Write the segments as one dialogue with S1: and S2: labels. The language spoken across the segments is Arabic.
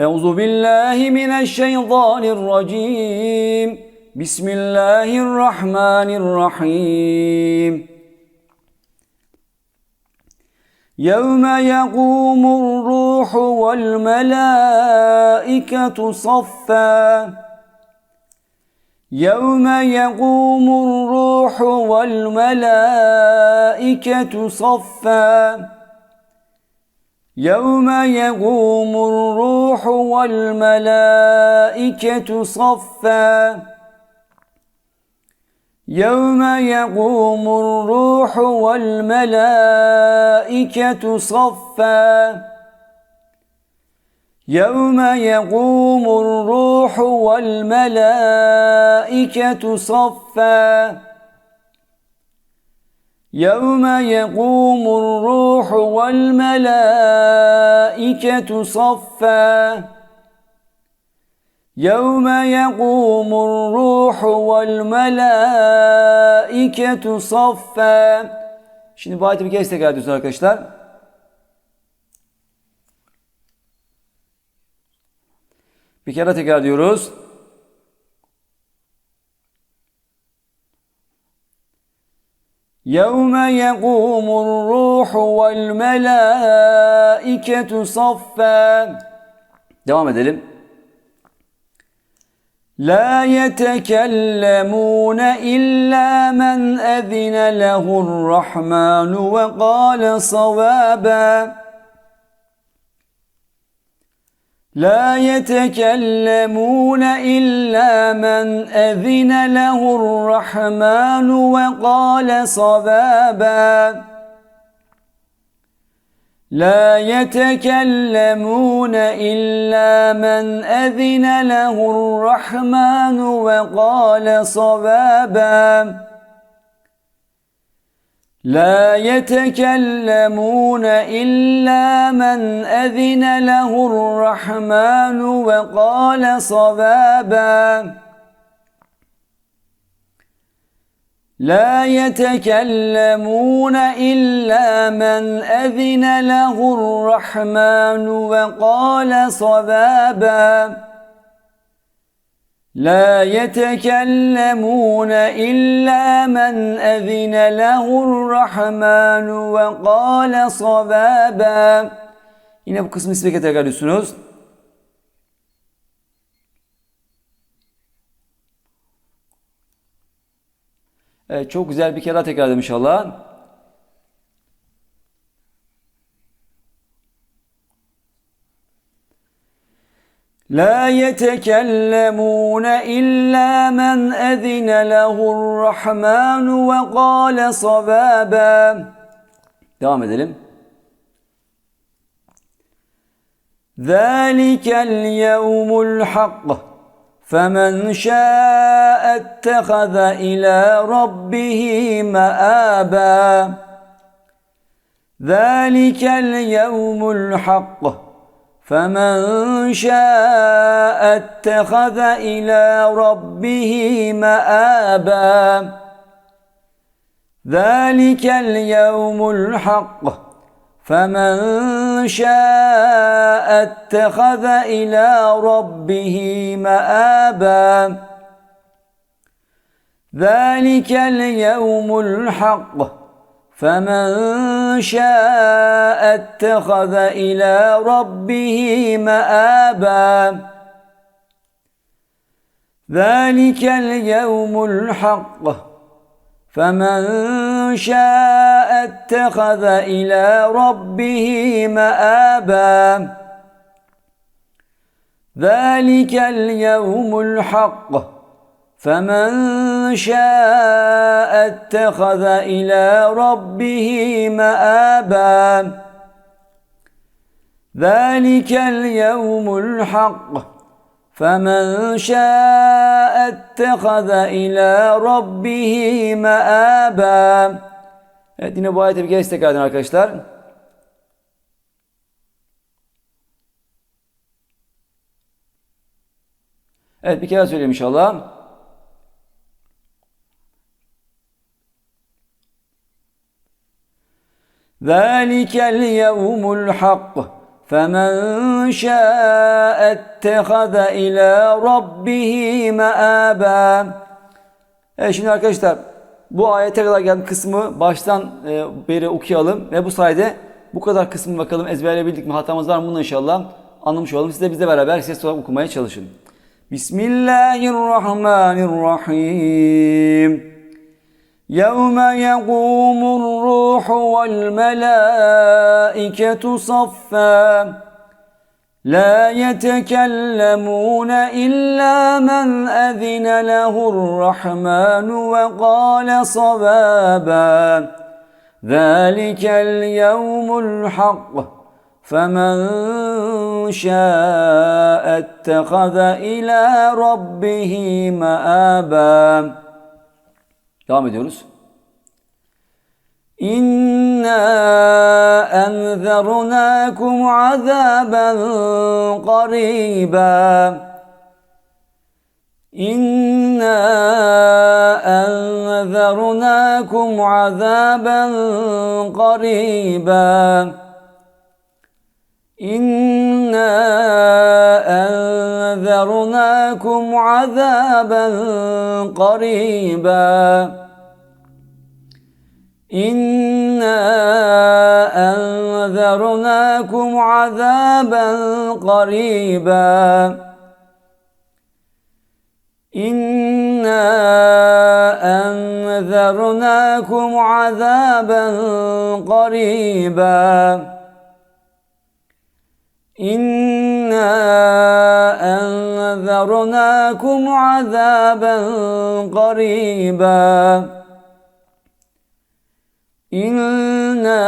S1: أعوذ بالله من الشيطان الرجيم بسم الله الرحمن الرحيم يوم يقوم الروح والملائكة صفا يوم يقوم الروح والملائكة صفا يوم يقوم الروح والملائكة صفا يوم يقوم الروح والملائكة صفا يوم يقوم الروح والملائكة صفا يَوْمَ يَقُومُ الرُّوحُ وَالْمَلَائِكَةُ صَفًّا يَوْمَ يَقُومُ الرُّوحُ وَالْمَلَائِكَةُ صَفًّا Şimdi bu ayeti bir kez tekrar ediyoruz arkadaşlar. Bir kere tekrar diyoruz. يَوْمَ يَقُومُ الرُّوحُ وَالْمَلَائِكَةُ صَفًّا Devam edelim. La yetekellemune illa men ezine lehur rahmanu ve kâle savâben. لا يتكلمون إلا من أذن له الرحمن وقال صبابا لا يتكلمون إلا من أذن له الرحمن وقال صبابا لا يتكلمون إلا من أذن له الرحمن وقال صبابا لا يتكلمون إلا من أذن له الرحمن وقال صبابا لا يتكلمون إلا من أذن له الرحمن وقال صوابا Yine bu kısmı ismike tekrarlıyorsunuz. Evet, çok güzel bir kere daha tekrar inşallah. لا يتكلمون إلا من أذن له الرحمن وقال صبابا دوام edelim. ذلك اليوم الحق فمن شاء اتخذ إلى ربه مآبا ذلك اليوم الحق فمن شاء اتخذ إلى ربه مآبا ذلك اليوم الحق فمن شاء اتخذ إلى ربه مآبا ذلك اليوم الحق فمن شاء اتخذ إلى ربه مآبا ذلك اليوم الحق فمن شاء اتخذ إلى ربه مآبا ذلك اليوم الحق فمن شَاءَ اتَّخَذَ إِلَى رَبِّهِ مَآبًا ذَلِكَ الْيَوْمُ الْحَقِّ فَمَنْ شَاءَ اتَّخَذَ إِلَى رَبِّهِ مَآبًا Evet yine bu ayeti bir kez tekrar edin arkadaşlar. Evet bir kez söyleyeyim inşallah. ذلك اليوم الحق فمن شاء اتخذ ila ربه مآبا E şimdi arkadaşlar bu ayete kadar gelen kısmı baştan e, beri okuyalım ve bu sayede bu kadar kısmı bakalım ezberleyebildik mi? Hatamız var mı? Bunu inşallah anlamış olalım. Siz de bizle beraber ses olarak okumaya çalışın. Bismillahirrahmanirrahim. يوم يقوم الروح والملائكة صفا لا يتكلمون إلا من أذن له الرحمن وقال صبابا ذلك اليوم الحق فمن شاء اتخذ إلى ربه مآبا Devam ediyoruz. İnna enzernakum azaben qariba. İnna enzernakum azaben qariba. İnna نذرناكم عذابا قريبا إنا أنذرناكم عذابا قريبا إنا أنذرناكم عذابا قريبا إنا أنذرناكم عذابا قريبا إنا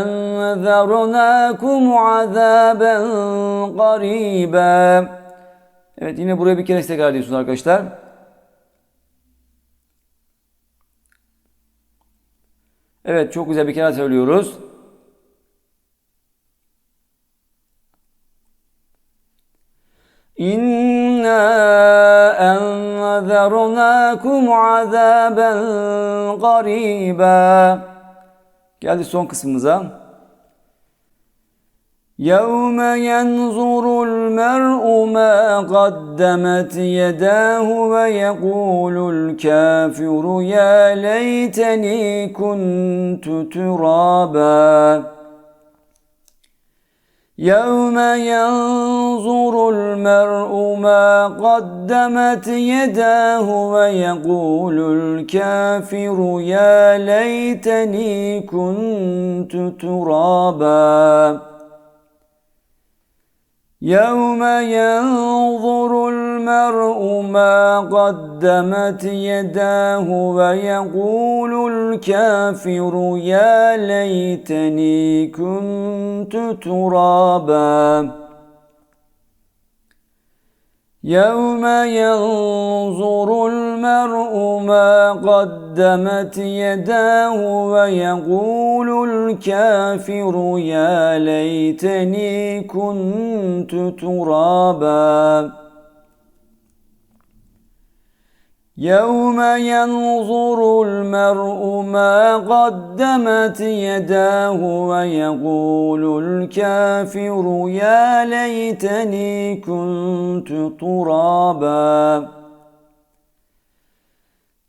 S1: أنذرناكم عذابا قريبا Evet yine buraya bir kere tekrar diyorsun arkadaşlar. Evet çok güzel bir kere söylüyoruz. İnna enzernakum azaben gariba. Geldi son kısmımıza. يَوْمَ يَنْظُرُ الْمَرْءُ مَا قَدَّمَتْ يَدَاهُ وَيَقُولُ الْكَافِرُ يَا لَيْتَنِي كُنْتُ تُرَابًا يَوْمَ يَنْظُرُ ينظر المرء ما قدمت يداه ويقول الكافر يا ليتني كنت ترابا يوم ينظر المرء ما قدمت يداه ويقول الكافر يا ليتني كنت ترابا يوم ينظر المرء ما قدمت يداه ويقول الكافر يا ليتني كنت ترابا يوم ينظر المرء ما قدمت يداه ويقول الكافر يا ليتني كنت ترابا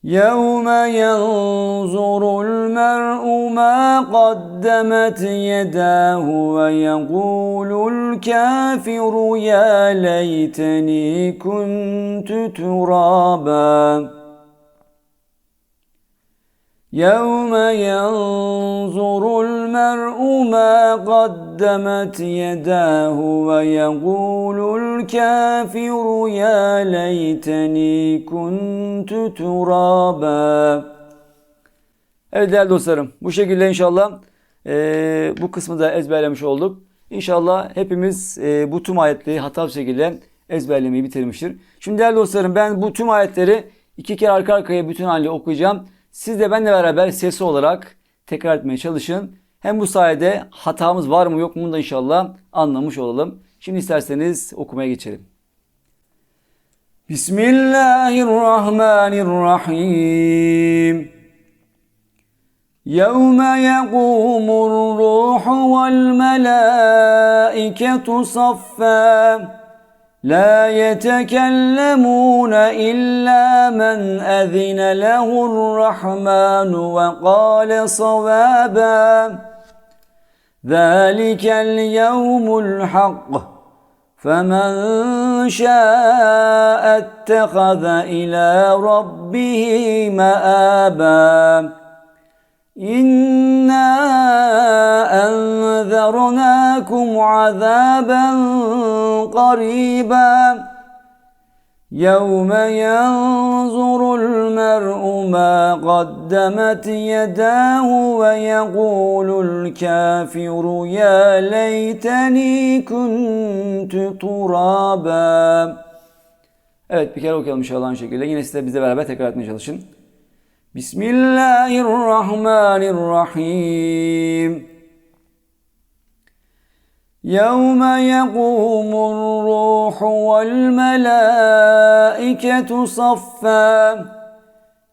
S1: يوم ينظر المرء ما قدمت يداه ويقول الكافر يا ليتني كنت ترابا يَوْمَ يَنْظُرُ الْمَرْءُ مَا قَدَّمَتْ يَدَاهُ وَيَقُولُ الْكَافِرُ يَا لَيْتَنِي كُنْتُ تُرَابًا Evet değerli dostlarım bu şekilde inşallah e, bu kısmı da ezberlemiş olduk. İnşallah hepimiz e, bu tüm ayetleri hata bir şekilde ezberlemeyi bitirmiştir. Şimdi değerli dostlarım ben bu tüm ayetleri iki kere arka arkaya bütün halde okuyacağım. Siz de benle beraber sesi olarak tekrar etmeye çalışın. Hem bu sayede hatamız var mı yok mu da inşallah anlamış olalım. Şimdi isterseniz okumaya geçelim. Bismillahirrahmanirrahim. يَوْمَ يَقُومُ الرُّوحُ وَالْمَلَائِكَةُ صَفًّا لا يتكلمون إلا من أذن له الرحمن وقال صوابا ذلك اليوم الحق فمن شاء اتخذ إلى ربه مآبا İnna enzerunakum azaben qariba يَوْمَ يَنْظُرُ الْمَرْءُ مَا قَدَّمَتْ يَدَاهُ وَيَقُولُ الْكَافِرُ يَا لَيْتَنِي كُنْتُ تُرَابًا Evet bir kere okuyalım inşallah aynı şekilde. Yine size bize beraber tekrar etmeye çalışın. بسم الله الرحمن الرحيم يوم يقوم الروح والملائكة صفا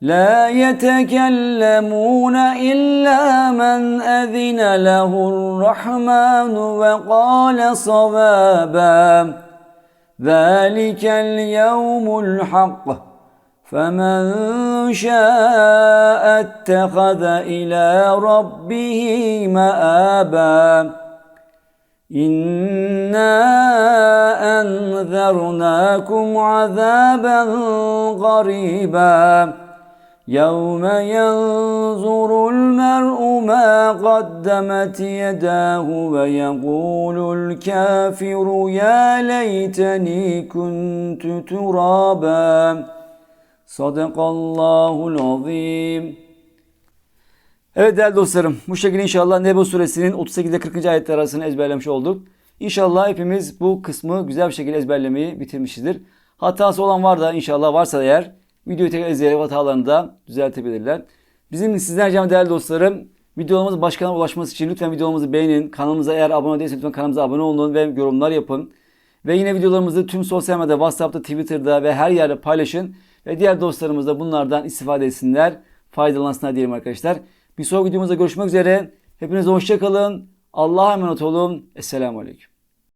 S1: لا يتكلمون إلا من أذن له الرحمن وقال صوابا ذلك اليوم الحق فمن شاء اتخذ إلى ربه مآبا إنا أنذرناكم عذابا قريبا يوم ينظر المرء ما قدمت يداه ويقول الكافر يا ليتني كنت ترابا Sadakallahul azim. Evet değerli dostlarım bu şekilde inşallah Nebu suresinin 38 ile 40. ayet arasını ezberlemiş olduk. İnşallah hepimiz bu kısmı güzel bir şekilde ezberlemeyi bitirmişizdir. Hatası olan var da inşallah varsa eğer videoyu tekrar izleyerek hatalarını da düzeltebilirler. Bizim sizden ricam değerli dostlarım videolarımız başkana ulaşması için lütfen videomuzu beğenin. Kanalımıza eğer abone değilseniz lütfen kanalımıza abone olun ve yorumlar yapın. Ve yine videolarımızı tüm sosyal medyada, WhatsApp'ta, Twitter'da ve her yerde paylaşın. Ve diğer dostlarımız da bunlardan istifade etsinler, faydalansınlar diyelim arkadaşlar. Bir sonraki videomuzda görüşmek üzere. Hepinize hoşçakalın. Allah'a emanet olun. Esselamu Aleyküm.